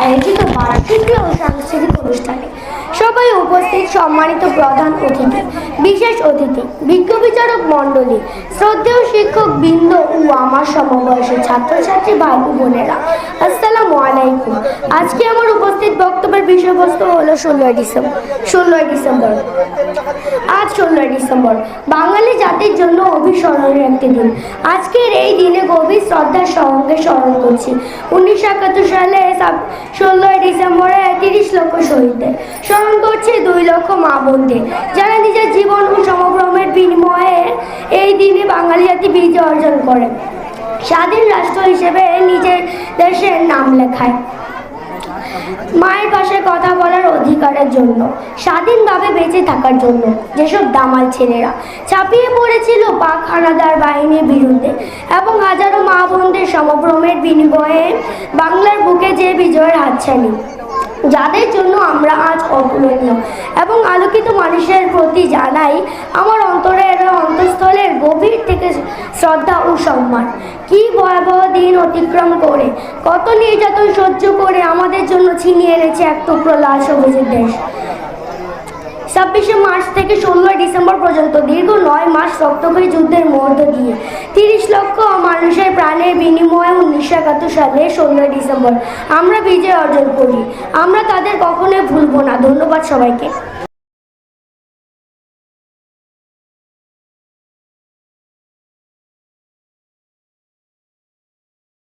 আয়োজিত বার্ষিকী ও সাংস্কৃতিক অনুষ্ঠানে সবাই উপস্থিত সম্মানিত প্রধান অতিথি, বিশেষ অতিথি, বিজ্ঞ বিচারক মণ্ডলী, শ্রদ্ধেয় শিক্ষক বৃন্দ ও আমার সমবয়সী ছাত্রছাত্রী ভাই বোনেরা। আসসালামু আলাইকুম। আজকে আমার উপস্থিত বক্তব্যের বিষয়বস্তু হলো ষোলোই ডিসেম্বর। ষোলোই ডিসেম্বর। আজ ষোলোই ডিসেম্বর। বাঙালি জাতির জন্য অভিস্মরণের একটি দিন। আজকের এই দিনে গভীর শ্রদ্ধার সঙ্গে স্মরণ করছি। উনিশশো একাত্তর সালে ষোলোই ডিসেম্বরে তিরিশ লক্ষ শহীদদের। স্মরণ করছি দুই লক্ষ মা বোনদের, যারা নিজের জীবন ও সমগ্রমের বিনিময়ে এই দিনে বাঙালি জাতি বিজয় অর্জন করে। স্বাধীন রাষ্ট্র হিসেবে নিজের দেশের নাম লেখায়। মায়ের পাশে কথা বলার অধিকারের জন্য, স্বাধীনভাবে বেঁচে থাকার জন্য যেসব দামাল ছেলেরা। চাপিয়ে পড়েছিল পাক হানাদার বাহিনীর বিরুদ্ধে এবং হাজারো মা বোনদের সমভ্রমের বিনিময়ে বাংলার বুকে যে বিজয়ের হাতছানি। যাদের জন্য আমরা আজ অতুলনীয় এবং আলোকিত মানুষের প্রতি জানাই আমার থেকে শ্রদ্ধা ও সম্মান। কি ভয়াবহ দিন অতিক্রম করে। কত নির্যাতন সহ্য করে আমাদের জন্য ছিনিয়ে এনেছে এক টুকরো লাল সবুজের দেশ। ছাব্বিশে মার্চ থেকে ষোলোই ডিসেম্বর পর্যন্ত, দীর্ঘ নয় মাস রক্তক্ষয়ী যুদ্ধের মধ্য দিয়ে, তিরিশ লক্ষ মানুষের প্রাণের বিনিময়ে উনিশশো একাত্তর সালে ষোলোই ডিসেম্বর। আমরা বিজয় অর্জন করি। আমরা তাদের কখনোই ভুলবো না। ধন্যবাদ সবাইকে।